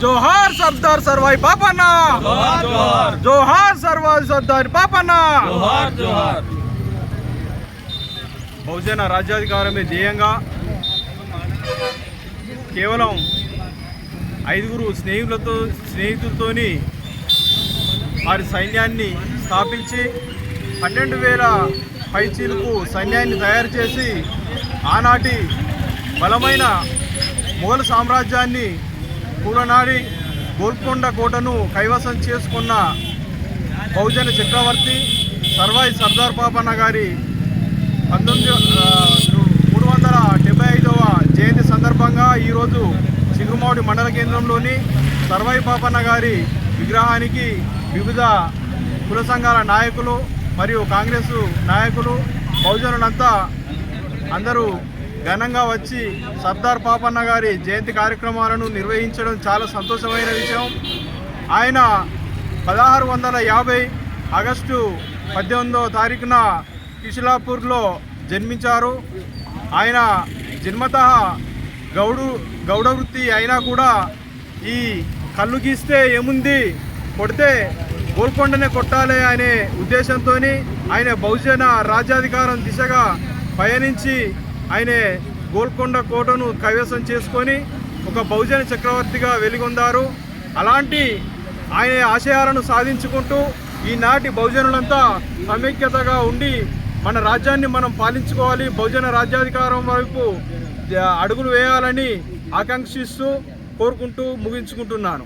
జోహార్ సర్దార్ సర్వాయి పాపన్న! జోహార్ జోహార్. జోహార్ సర్వాయి సర్దార్ పాపన్న! బహుజన రాజ్యాధికారమే ధ్యేయంగా కేవలం ఐదుగురు స్నేహితులతో స్నేహితులతోని వారి సైన్యాన్ని స్థాపించి పన్నెండు వేల పైచీలకు సైన్యాన్ని తయారు చేసి ఆనాటి బలమైన మొఘల్ సామ్రాజ్యాన్ని కూలనాడి గోల్కొండ కోటను కైవసం చేసుకున్న బహుజన చక్రవర్తి సర్వాయి సర్దార్ పాపన్న గారి పంతొమ్మిది మూడు వందల డెబ్బై ఐదవ జయంతి సందర్భంగా ఈరోజు చిగురుమావుడి మండల కేంద్రంలోని సర్వాయి పాపన్న గారి విగ్రహానికి వివిధ కుల సంఘాల నాయకులు మరియు కాంగ్రెస్ నాయకులు బహుజనులంతా అందరూ ఘనంగా వచ్చి సర్దార్ పాపన్న గారి జయంతి కార్యక్రమాలను నిర్వహించడం చాలా సంతోషమైన విషయం. ఆయన పదహారు వందల యాభై ఆగస్టు పద్దెనిమిదవ తారీఖున కిషిలాపూర్లో జన్మించారు. ఆయన జన్మత గౌడు గౌడ వృత్తి అయినా కూడా ఈ కళ్ళు గీస్తే ఏముంది? కొడితే గోల్కొండనే కొట్టాలి అనే ఉద్దేశంతో ఆయన బహుజన రాజ్యాధికారం దిశగా పయనించి ఆయన గోల్కొండ కోటను కైవసం చేసుకొని ఒక బహుజన చక్రవర్తిగా వెలుగొందారు. అలాంటి ఆయన ఆశయాలను సాధించుకుంటూ ఈనాటి బహుజనులంతా సమైక్యతగా ఉండి మన రాజ్యాన్ని మనం పాలించుకోవాలి బహుజన రాజ్యాధికారం వైపు అడుగులు వేయాలని ఆకాంక్షిస్తూ కోరుకుంటూ ముగించుకుంటున్నాను.